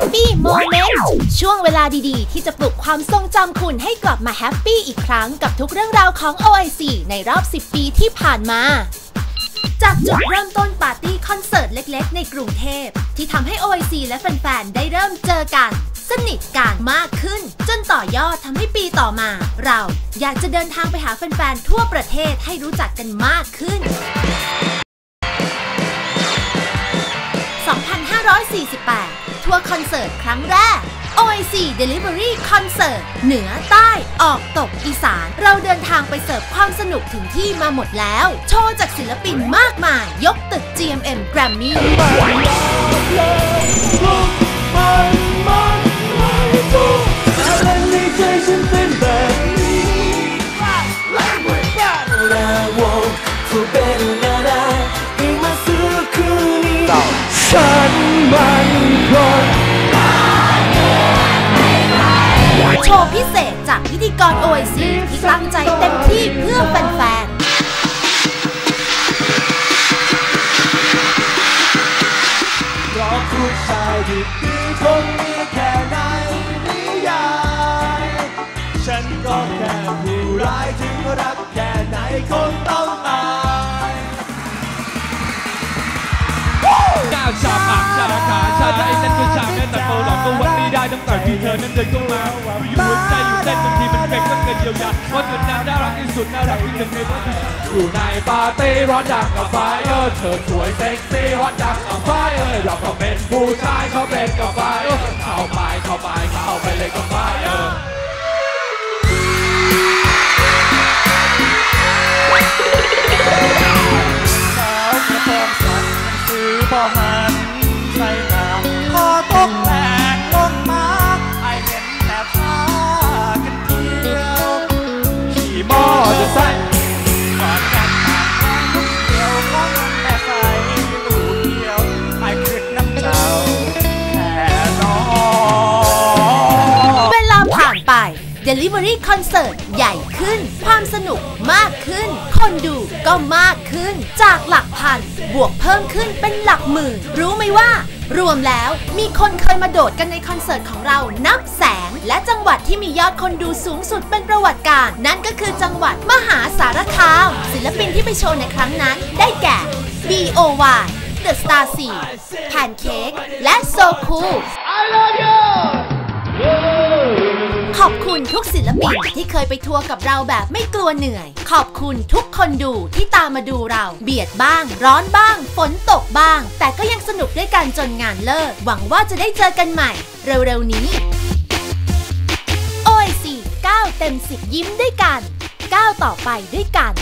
Happy Moment ช่วงเวลาดีๆ ที่จะปลุกความทรงจำคุณให้กลับมาแฮปปี้อีกครั้งกับทุกเรื่องราวของ OIC ในรอบ 10 ปีที่ผ่านมา จากจุดเริ่มต้นปาร์ตี้คอนเสิร์ตเล็กๆ ในกรุงเทพ ที่ทำให้ OIC และแฟน ๆ ได้เริ่มเจอกัน สนิทกันมากขึ้น จนต่อยอดทำให้ปีต่อมา เราอยากจะเดินทางไปหาแฟน ๆ ทั่วประเทศให้รู้จักกันมากขึ้น2548 ทัวร์คอนเสิร์ตครั้งแรก OIC Delivery Concert เหนือใต้ออกตกอีสาน เราเดินทางไปเสิร์ฟความสนุกถึงที่มาหมดแล้ว โชว์จากศิลปินมากมาย ยกตึก GMM Grammy ฉันมา โชว์พิเศษจากพิธีกร OIC ที่ตั้งใจเต็มที่เพื่อแฟน ตั้งแต่ที่เธอนั้นเดินเข้ามาอยู่หัวใจอยู่เต้นบางทีมันเกร็นก็เกินเยียวยาเพราะจุดนั้นน่ารักที่สุดน่ารักที่สุดในโลกอยู่ในปาร์ตี้ร้อนดังกับไฟเออเธอสวยเซ็กซี่ฮอตดังกับไฟเออเราก็เป็นผู้ชายเขาเป็นกับไฟเออเข้าไปเข้า Delivery Concert ใหญ่ขึ้น ความสนุกมากขึ้น คนดูก็มากขึ้น จากหลักพัน บวกเพิ่มขึ้นเป็นหลักหมื่น รู้ไหมว่า รวมแล้วมีคนเคยมาโดดกันในคอนเสิร์ตของเรานับแสนและจังหวัดที่มียอดคนดูสูงสุดเป็นประวัติการณ์นั่นก็คือจังหวัดมหาสารคาม ศิลปินที่ไปโชว์ในครั้งนั้น ได้แก่ B.O.Y The Star 4 Pancake และ So Cool ขอบ คุณทุกศิลปินที่เคยไปทัวร์กับเราแบบไม่กลัวเหนื่อย ขอบคุณทุกคนดูที่ตามมาดูเรา เบียดบ้าง ร้อนบ้าง ฝนตกบ้าง แต่ก็ยังสนุกด้วยกันจนงานเลิก หวังว่าจะได้เจอกันใหม่ เร็วๆนี้ โอ้ยสี่เก้าเต็มสิบยิ้มด้วยกันก้าวต่อไปด้วยกัน